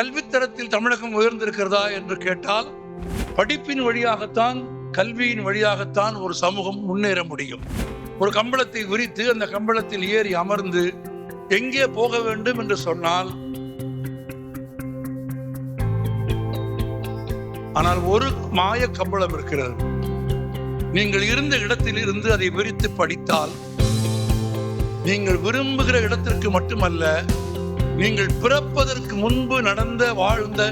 கல்வித்தரத்தில் தமிழகம் உயர்ந்திருக்கிறதா என்று கேட்டால் படிப்பின் வழியாகத்தான் கல்வியின் வழியாகத்தான் ஒரு சமூகம் முன்னேற முடியும். ஒரு கம்பளத்தை விரித்து அந்த கம்பளத்தில் ஏறி அமர்ந்து எங்கே போக வேண்டும் என்று சொன்னால் ஆனால் ஒரு மாய கம்பளம் இருக்கிறது. நீங்கள் இருந்த இடத்தில் இருந்து அதை விரித்து படித்தால் நீங்கள் விரும்புகிற இடத்திற்கு மட்டுமல்ல நீங்கள் பிறப்பதற்கு முன்பு நடந்த வாழ்ந்த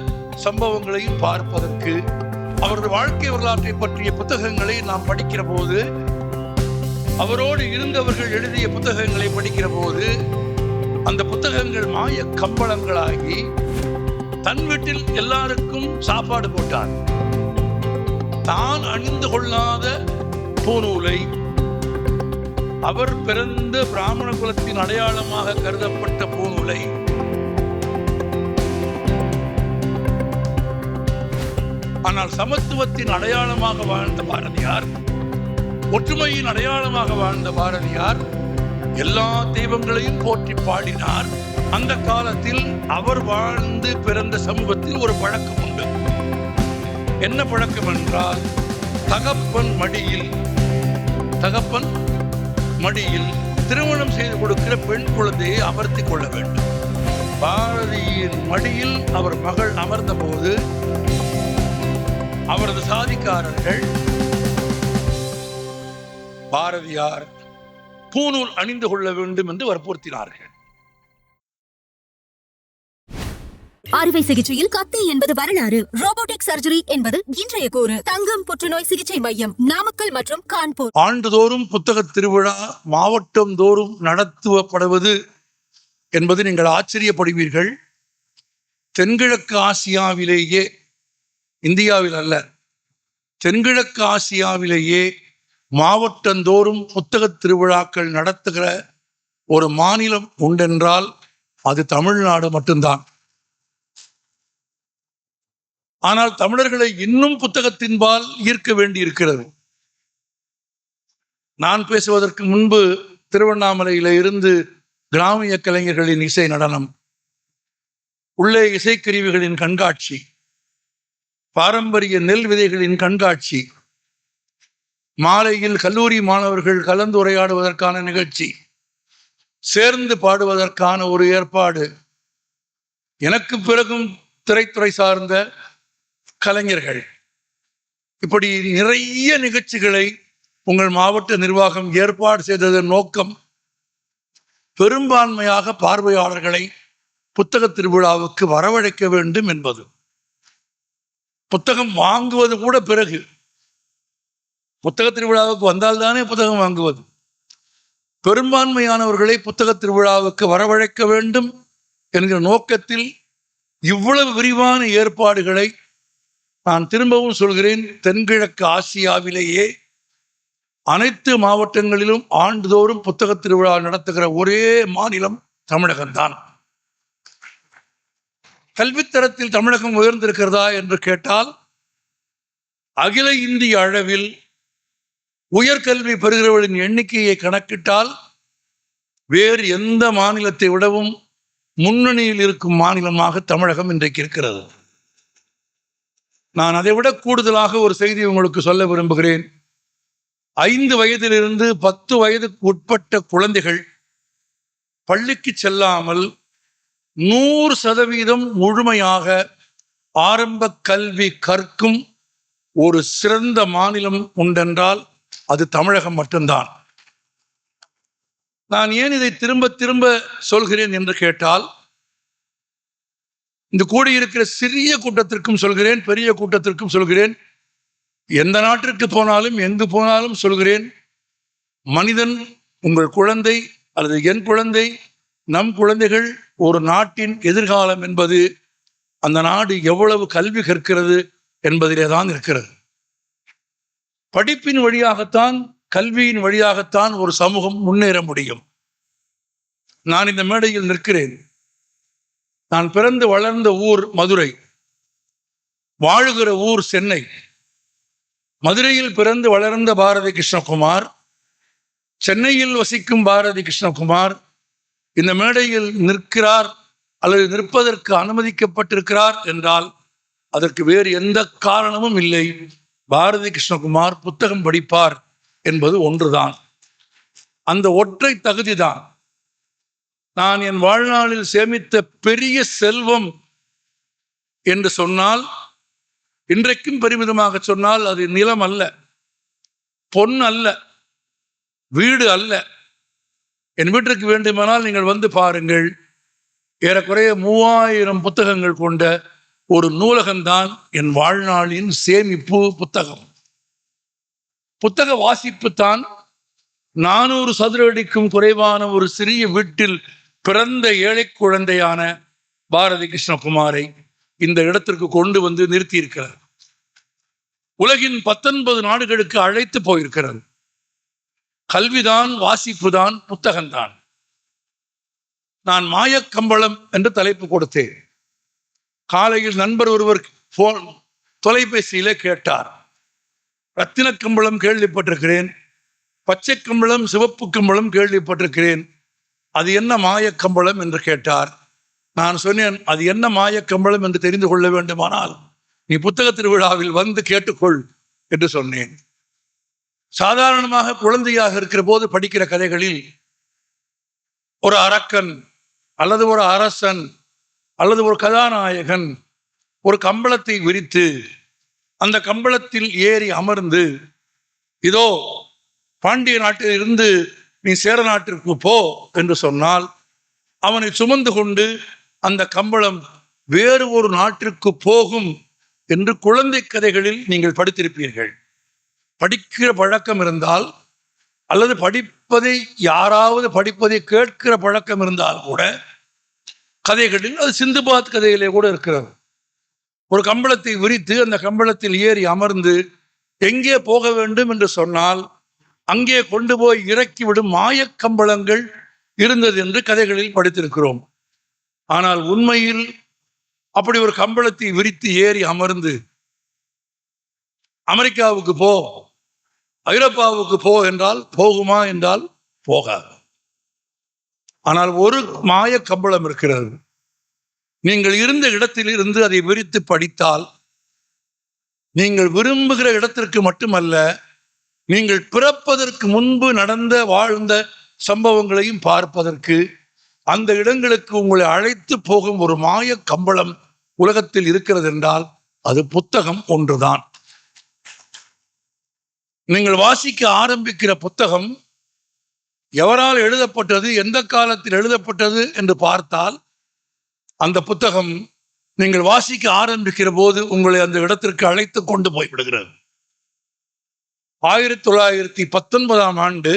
சம்பவங்களையும் பார்ப்பதற்கு அவரது வாழ்க்கை வரலாற்றை பற்றிய புத்தகங்களை நாம் படிக்கிற போது அவரோடு இருந்தவர்கள் எழுதிய புத்தகங்களை படிக்கிற போது அந்த புத்தகங்கள் மாய கம்பளங்களாகி தன் வீட்டில் எல்லாருக்கும் சாப்பாடு போட்டார். தான் அணிந்து கொள்ளாத பூநூலை அவர் பிறந்த பிராமண குலத்தின் அடையாளமாக கருதப்பட்ட பூநூலை ஆனால் சமத்துவத்தின் அடையாளமாக வாழ்ந்த பாரதியார் ஒற்றுமையின் அடையாளமாக வாழ்ந்த பாரதியார் எல்லா தெய்வங்களையும் போற்றி பாடினார். அந்த காலத்தில் அவர் வாழ்ந்து பிறந்த சமூகத்தில் ஒரு பழக்கம் உண்டு. என்ன பழக்கம் என்றால் தகப்பன் மடியில் தகப்பன் மடியில் திருமணம் செய்து கொடுக்கிற பெண் குழந்தையை அமர்த்தி கொள்ள வேண்டும். பாரதியின் மடியில் அவர் மகள் அமர்ந்த போது அவரது சாதிக்காரர்கள் பாரதியார் பூநூல் அணிந்து கொள்ள வேண்டும் என்று வற்புறுத்தினார்கள். அறுவை சிகிச்சையில் கத்தி என்பது வரலாறு. ரோபோட்டிக் சர்ஜரி என்பது இன்றைய கூறு. தங்கம் புற்றுநோய் சிகிச்சை மையம். நாமக்கல் மற்றும் கான்பூர். ஆண்டுதோறும் புத்தக திருவிழா மாவட்டம் தோறும் நடத்துவப்படுவது என்பது நீங்கள் ஆச்சரியப்படுவீர்கள். தென்கிழக்கு ஆசியாவிலேயே இந்தியாவில் அல்ல தென்கிழக்கு ஆசியாவிலேயே மாவட்டந்தோறும் புத்தக திருவிழாக்கள் நடத்துகிற ஒரு மாநிலம் உண்டென்றால் அது தமிழ்நாடு மட்டும்தான். ஆனால் தமிழர்களை இன்னும் புத்தகத்தின்பால் ஈர்க்க வேண்டி இருக்கிறது நான் பேசுவதற்கு முன்பு திருவண்ணாமலையில இருந்து கிராமிய கலைஞர்களின் இசை நடனம் உள்ளே இசைக்கருவிகளின் கண்காட்சி பாரம்பரிய நெல் விதைகளின் கண்காட்சி. மாலையில் கல்லூரி மாணவர்கள் கலந்துரையாடுவதற்கான நிகழ்ச்சி. சேர்ந்து பாடுவதற்கான ஒரு ஏற்பாடு. எனக்கு பிறகும் திரைத்துறை சார்ந்த கலைஞர்கள். இப்படி நிறைய நிகழ்ச்சிகளை உங்கள் மாவட்ட நிர்வாகம் ஏற்பாடு செய்ததன் நோக்கம் பெரும்பான்மையாக பார்வையாளர்களை புத்தக திருவிழாவுக்கு வரவழைக்க வேண்டும் என்பது. புத்தகம் வாங்குவது கூட பிறகு. புத்தக திருவிழாவுக்கு வந்தால்தானே புத்தகம் வாங்குவது. பெரும்பான்மையானவர்களை புத்தக திருவிழாவுக்கு வரவழைக்க வேண்டும் என்கிற நோக்கத்தில் இவ்வளவு விரிவான ஏற்பாடுகளை நான் திரும்பவும் சொல்கிறேன். தென்கிழக்கு ஆசியாவிலேயே அனைத்து மாவட்டங்களிலும் ஆண்டுதோறும் புத்தக திருவிழா நடத்துகிற ஒரே மாநிலம் தமிழகம்தான். கல்வித்தரத்தில் தமிழகம் உயர்ந்திருக்கிறதா என்று கேட்டால் அகில இந்திய அளவில் உயர்கல்வி பெறுகிறவர்களின் எண்ணிக்கையை கணக்கிட்டால் வேறு எந்த மாநிலத்தை விடவும் முன்னணியில் இருக்கும் மாநிலமாக தமிழகம் இன்றைக்கு இருக்கிறது. நான் அதை விட கூடுதலாக ஒரு செய்தி உங்களுக்கு சொல்ல விரும்புகிறேன். ஐந்து வயதிலிருந்து பத்து வயதுக்கு உட்பட்ட குழந்தைகள் பள்ளிக்கு செல்லாமல் நூறு சதவீதம் முழுமையாக ஆரம்ப கல்வி கற்கும் ஒரு சிறந்த மாநிலம் உண்டென்றால் அது தமிழகம் மட்டும்தான். நான் ஏன் இதை திரும்ப திரும்ப சொல்கிறேன் என்று கேட்டால் இந்த கூடியிருக்கிற சிறிய கூட்டத்திற்கும் சொல்கிறேன் பெரிய கூட்டத்திற்கும் சொல்கிறேன் எந்த நாட்டிற்கு போனாலும் எங்கு போனாலும் சொல்கிறேன் மனிதன் உங்கள் குழந்தை அல்லது என் குழந்தை நம் குழந்தைகள் ஒரு நாட்டின் எதிர்காலம் என்பது அந்த நாடு எவ்வளவு கல்வி கற்கிறது என்பதிலே தான் இருக்கிறது. படிப்பின் வழியாகத்தான் கல்வியின் வழியாகத்தான் ஒரு சமூகம் முன்னேற முடியும். நான் இந்த மேடையில் நிற்கிறேன். நான் பிறந்து வளர்ந்த ஊர் மதுரை. வாழுகிற ஊர் சென்னை. மதுரையில் பிறந்து வளர்ந்த பாரதி கிருஷ்ணகுமார் சென்னையில் வசிக்கும் பாரதி கிருஷ்ணகுமார் இந்த மேடையில் நிற்கிறார் அல்லது நிற்பதற்கு அனுமதிக்கப்பட்டிருக்கிறார் என்றால் அதற்கு வேறு எந்த காரணமும் இல்லை. பாரதி கிருஷ்ணகுமார் புத்தகம் படிப்பார் என்பது ஒன்றுதான். அந்த ஒற்றை தகுதி தான் நான் என் வாழ்நாளில் சேமித்த பெரிய செல்வம் என்று சொன்னால் இன்றைக்கும் பெருமிதமாக சொன்னால் அது நிலம் அல்ல பொன் அல்ல வீடு அல்ல என் வீட்டிற்கு வேண்டுமானால் நீங்கள் வந்து பாருங்கள். ஏறக்குறைய மூவாயிரம் புத்தகங்கள் கொண்ட ஒரு நூலகம்தான் என் வாழ்நாளின் சேமிப்பு புத்தகம். புத்தக வாசிப்பு தான் நானூறு சதுர அடிக்கும் குறைவான ஒரு சிறிய வீட்டில் பிறந்த ஏழை குழந்தையான பாரதி கிருஷ்ணகுமாரை இந்த இடத்திற்கு கொண்டு வந்து நிறுத்தியிருக்கிறார். உலகின் பத்தொன்பது நாடுகளுக்கு அழைத்து போயிருக்கிறது கல்விதான் வாசிப்புதான் புத்தகம்தான். நான் மாயக்கம்பளம் என்று தலைப்பு கொடுத்தேன். காலையில் நண்பர் ஒருவர் போன் தொலைபேசியில கேட்டார். ரத்தின கம்பளம் கேள்விப்பட்டிருக்கிறேன். பச்சை கம்பளம் சிவப்பு கம்பளம் கேள்விப்பட்டிருக்கிறேன். அது என்ன மாயக்கம்பளம் என்று கேட்டார். நான் சொன்னேன் அது என்ன மாயக்கம்பளம் என்று தெரிந்து கொள்ள வேண்டுமானால் நீ புத்தக திருவிழாவில் வந்து கேட்டுக்கொள் என்று சொன்னேன். சாதாரணமாக குழந்தையாக இருக்கிற போது படிக்கிற கதைகளில் ஒரு அரக்கன் அல்லது ஒரு அரசன் அல்லது ஒரு கதாநாயகன் ஒரு கம்பளத்தை விரித்து அந்த கம்பளத்தில் ஏறி அமர்ந்து இதோ பாண்டிய நாட்டில் இருந்து நீ சேர நாட்டிற்கு போ என்று சொன்னால் அவனை சுமந்து கொண்டு அந்த கம்பளம் வேறு ஒரு நாட்டிற்கு போகும் என்று குழந்தை கதைகளில் நீங்கள் படித்திருப்பீர்கள். படிக்கிற பழக்கம் இருந்தால் அல்லது படிப்பதை யாராவது படிப்பதை கேட்கிற பழக்கம் இருந்தால் கூட கதைகளில் அது சிந்துபாத் கதையிலே கூட இருக்கிறது. ஒரு கம்பளத்தை விரித்து அந்த கம்பளத்தில் ஏறி அமர்ந்து எங்கே போக வேண்டும் என்று சொன்னால் அங்கே கொண்டு போய் இறக்கிவிடும் மாயக்கம்பளங்கள் இருந்தது என்று கதைகளில் படித்திருக்கிறோம். ஆனால் உண்மையில் அப்படி ஒரு கம்பளத்தை விரித்து ஏறி அமர்ந்து அமெரிக்காவுக்கு போ ஐரோப்பாவுக்கு போ என்றால் போகுமா என்றால் போகாது. ஆனால் ஒரு மாய கம்பளம் இருக்கிறது. நீங்கள் இருந்த இடத்தில் இருந்து அதை விரித்து படித்தால் நீங்கள் விரும்புகிற இடத்திற்கு மட்டுமல்ல நீங்கள் பிறப்பதற்கு முன்பு நடந்த வாழ்ந்த சம்பவங்களையும் பார்ப்பதற்கு அந்த இடங்களுக்கு உங்களை அழைத்து போகும் ஒரு மாய கம்பளம் உலகத்தில் இருக்கிறது என்றால் அது புத்தகம் ஒன்றுதான். நீங்கள் வாசிக்க ஆரம்பிக்கிற புத்தகம் எவரால் எழுதப்பட்டது எந்த காலத்தில் எழுதப்பட்டது என்று பார்த்தால் அந்த புத்தகம் நீங்கள் வாசிக்க ஆரம்பிக்கிற போது உங்களை அந்த இடத்திற்கு அழைத்து கொண்டு போய்விடுகிறது. ஆயிரத்தி தொள்ளாயிரத்தி பத்தொன்பதாம் ஆண்டு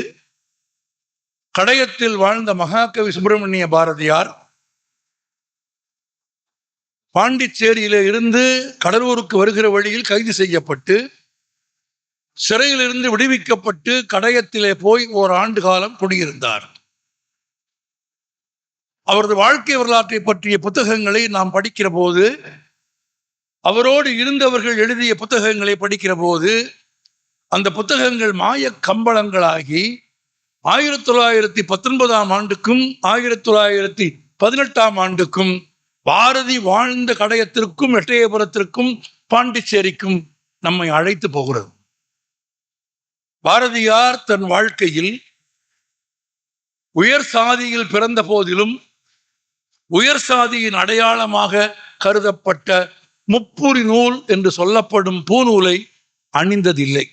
கடையத்தில் வாழ்ந்த மகாகவி சுப்பிரமணிய பாரதியார் பாண்டிச்சேரியில இருந்து கடலூருக்கு வருகிற வழியில் கைது செய்யப்பட்டு சிறையிலிருந்து விடுவிக்கப்பட்டு கடையத்திலே போய் ஓர் ஆண்டு காலம் குடியிருந்தார். அவரது வாழ்க்கை வரலாற்றை பற்றிய புத்தகங்களை நாம் படிக்கிற போது அவரோடு இருந்தவர்கள் எழுதிய புத்தகங்களை படிக்கிற போது அந்த புத்தகங்கள் மாய கம்பளங்களாகி ஆயிரத்தி தொள்ளாயிரத்தி பத்தொன்பதாம் ஆண்டுக்கும் ஆயிரத்தி தொள்ளாயிரத்தி பதினெட்டாம் ஆண்டுக்கும் பாரதி வாழ்ந்த கடையத்திற்கும் எட்டயபுரத்திற்கும் பாண்டிச்சேரிக்கும் நம்மை அழைத்து போகிறது. பாரதியார் தன் வாழ்க்கையில் உயர் சாதியில் பிறந்த போதிலும் உயர் சாதியின் அடையாளமாக கருதப்பட்ட முப்புரி நூல் என்று சொல்லப்படும் பூநூலை அணிந்ததில்லை.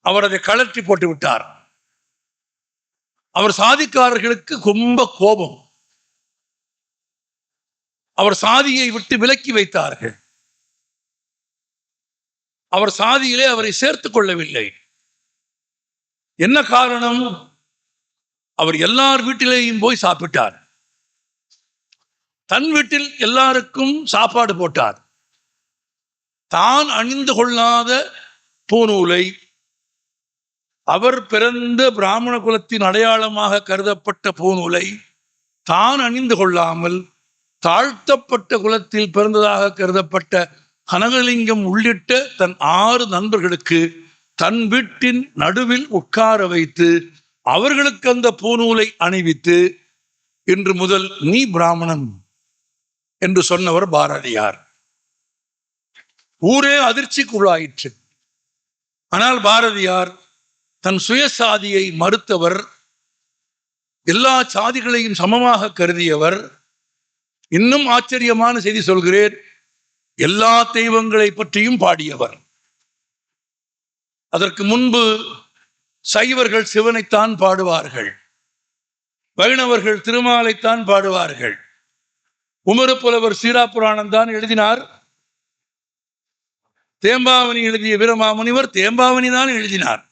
அவர் அதை கழற்றி போட்டு விட்டார். அவர் சாதிக்காரர்களுக்கு ரொம்ப கோபம். அவர் சாதியை விட்டு விலக்கி வைத்தார்கள். அவர் சாதியிலே அவரை சேர்த்து கொள்ளவில்லை. என்ன காரணம்? அவர் எல்லார் வீட்டிலேயும் போய் சாப்பிட்டார். தன் வீட்டில் எல்லாருக்கும் சாப்பாடு போட்டார். தான் அணிந்து கொள்ளாத பூநூலை அவர் பிறந்த பிராமண குலத்தின் அடையாளமாக கருதப்பட்ட பூநூலை தான் அணிந்து கொள்ளாமல் தாழ்த்தப்பட்ட குலத்தில் பிறந்ததாக கருதப்பட்ட கனகலிங்கம் உள்ளிட்ட தன் ஆறு நண்பர்களுக்கு தன் வீட்டின் நடுவில் உட்கார வைத்து அவர்களுக்கு அந்த பூநூலை அணிவித்து இன்று முதல் நீ பிராமணன் என்று சொன்னவர் பாரதியார். ஊரே அதிர்ச்சிக்குள்ளாயிற்று ஆனால் பாரதியார் தன் சுயசாதியை மறுத்தவர் எல்லா சாதிகளையும் சமமாக கருதியவர். இன்னும் ஆச்சரியமான செய்தி சொல்கிறேன். எல்லா தெய்வங்களை பற்றியும் பாடியவர். அதற்கு முன்பு சைவர்கள் சிவனைத்தான் பாடுவார்கள். வைணவர்கள் திருமாலைத்தான் பாடுவார்கள். உமரு புலவர் சீரா புராணம் தான் எழுதினார். தேம்பாவணி எழுதிய வீரமாமுனிவர் தேம்பாவணி தான் எழுதினார்.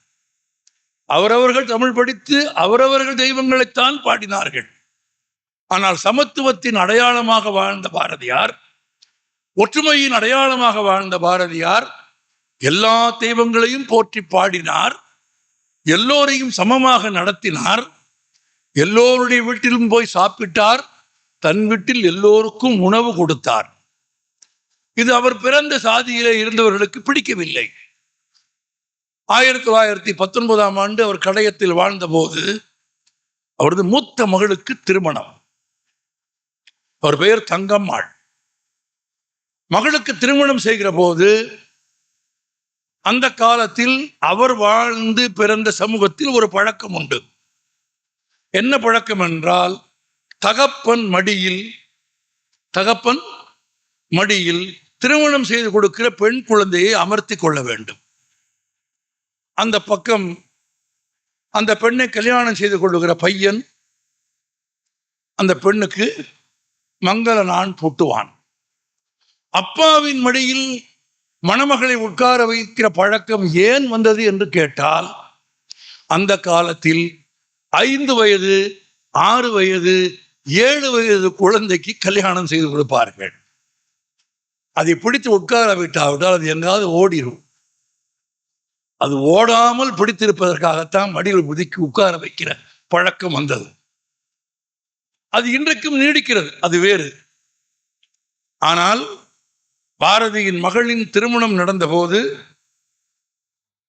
அவரவர்கள் தமிழ் படித்து அவரவர்கள் தெய்வங்களைத்தான் பாடினார்கள். ஆனால் சமத்துவத்தின் அடையாளமாக வாழ்ந்த பாரதியார் ஒற்றுமையின் அடையாளமாக வாழ்ந்த பாரதியார் எல்லா தெய்வங்களையும் போற்றி பாடினார் எல்லோரையும் சமமாக நடத்தினார் எல்லோருடைய வீட்டிலும் போய் சாப்பிட்டார் தன் வீட்டில் எல்லோருக்கும் உணவு கொடுத்தார். இது அவர் பிறந்த சாதியிலே இருந்தவர்களுக்கு பிடிக்கவில்லை. ஆயிரத்தி தொள்ளாயிரத்தி பத்தொன்பதாம் ஆண்டு அவர் கடையத்தில் வாழ்ந்தபோது அவரது மூத்த மகளுக்கு திருமணம். அவர் பெயர் தங்கம்மாள். மகளுக்கு திருமணம் செய்கிற போது அந்த காலத்தில் அவர் வாழ்ந்து பிறந்த சமூகத்தில் ஒரு பழக்கம் உண்டு. என்ன பழக்கம் என்றால் தகப்பன் மடியில் தகப்பன் மடியில் திருமணம் செய்து கொடுக்கிற பெண் குழந்தையை அமர்த்தி கொள்ள வேண்டும். அந்த பக்கம் அந்த பெண்ணை கல்யாணம் செய்து கொள்ளுகிற பையன் அந்த பெண்ணுக்கு மங்கள நான் பூட்டுவான். அப்பாவின் மடியில் மணமகளை உட்கார வைக்கிற பழக்கம் ஏன் வந்தது என்று கேட்டால் அந்த காலத்தில் ஐந்து வயது ஆறு வயது ஏழு வயது குழந்தைக்கு கல்யாணம் செய்து கொடுப்பார்கள். அதை பிடித்து உட்கார விட்டாவிட்டால் அது எங்காவது ஓடிடும் அது ஓடாமல் பிடித்திருப்பதற்காகத்தான் மடியில் முதுக்கி உட்கார வைக்கிற பழக்கம் வந்தது. அது இன்றைக்கும் நீடிக்கிறது அது வேறு. ஆனால் பாரதியின் மகளின் திருமணம் நடந்தபோது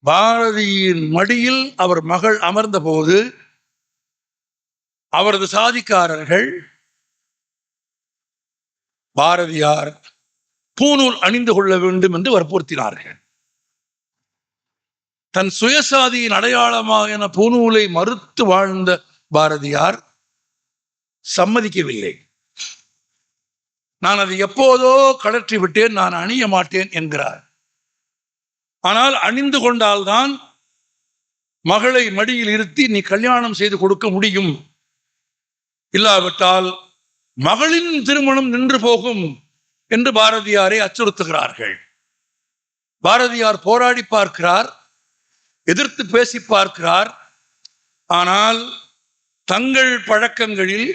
பாரதியின் மடியில் அவர் மகள் அமர்ந்தபோது அவரது சாதிக்காரர்கள் பாரதியார் பூநூல் அணிந்து கொள்ள வேண்டும் என்று வற்புறுத்தினார்கள். தன் சுயசாதியின் அடையாளமாக என பூநூலை மறுத்து வாழ்ந்த பாரதியார் சம்மதிக்கவில்லை. நான் அதை எப்போதோ கழற்றி விட்டேன் நான் அணிய மாட்டேன் என்கிறார். ஆனால் அணிந்து கொண்டால்தான் மகளை மடியில் இருத்தி நீ கல்யாணம் செய்து கொடுக்க முடியும். இல்லாவிட்டால் மகளின் திருமணம் நின்று போகும் என்று பாரதியாரை அச்சுறுத்துகிறார்கள். பாரதியார் போராடி பார்க்கிறார் எதிர்த்து பேசி பார்க்கிறார். ஆனால் தங்கள் பழக்கங்களில்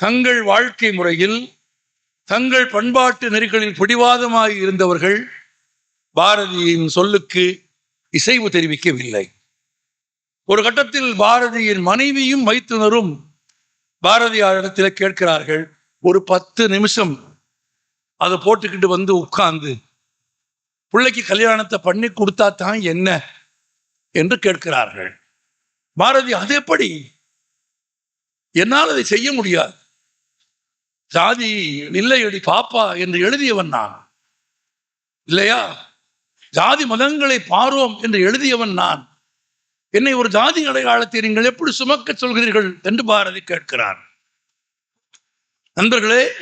தங்கள் வாழ்க்கை முறையில் தங்கள் பண்பாட்டு நெறிகளில் பிடிவாதமாக இருந்தவர்கள் பாரதியின் சொல்லுக்கு இசைவு தெரிவிக்கவில்லை. ஒரு கட்டத்தில் பாரதியின் மனைவியும் மைத்துனரும் பாரதியாரிடத்தில் கேட்கிறார்கள் ஒரு பத்து நிமிஷம் அதை போட்டுக்கிட்டு வந்து உட்கார்ந்து பிள்ளைக்கு கல்யாணத்தை பண்ணி கொடுத்தா தான் என்ன? என்று கேட்கிறார்கள். பாரதி அது எப்படி என்னால் அதை செய்ய முடியாது. ஜாதி இல்லையடி பாப்பா என்று எழுதியவன் நான். இல்லையா? ஜாதி மதங்களை பாரோம் என்று எழுதியவன் நான். என்னை ஒரு ஜாதி அடையாளத்தை நீங்கள் எப்படி சுமக்க சொல்கிறீர்கள் என்று பாரதி கேட்கிறார். நண்பர்களே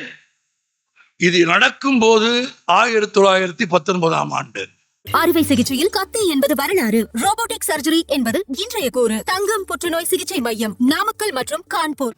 இது நடக்கும் போது ஆயிரத்தி தொள்ளாயிரத்தி பத்தொன்பதாம் ஆண்டு. அறுவை சிகிச்சையில் கத்தி என்பது வரலாறு. ரோபோட்டிக் சர்ஜரி என்பது இன்றைய கூறு. தங்கம் புற்றுநோய் சிகிச்சை மையம் நாமக்கல் மற்றும் கான்பூர்.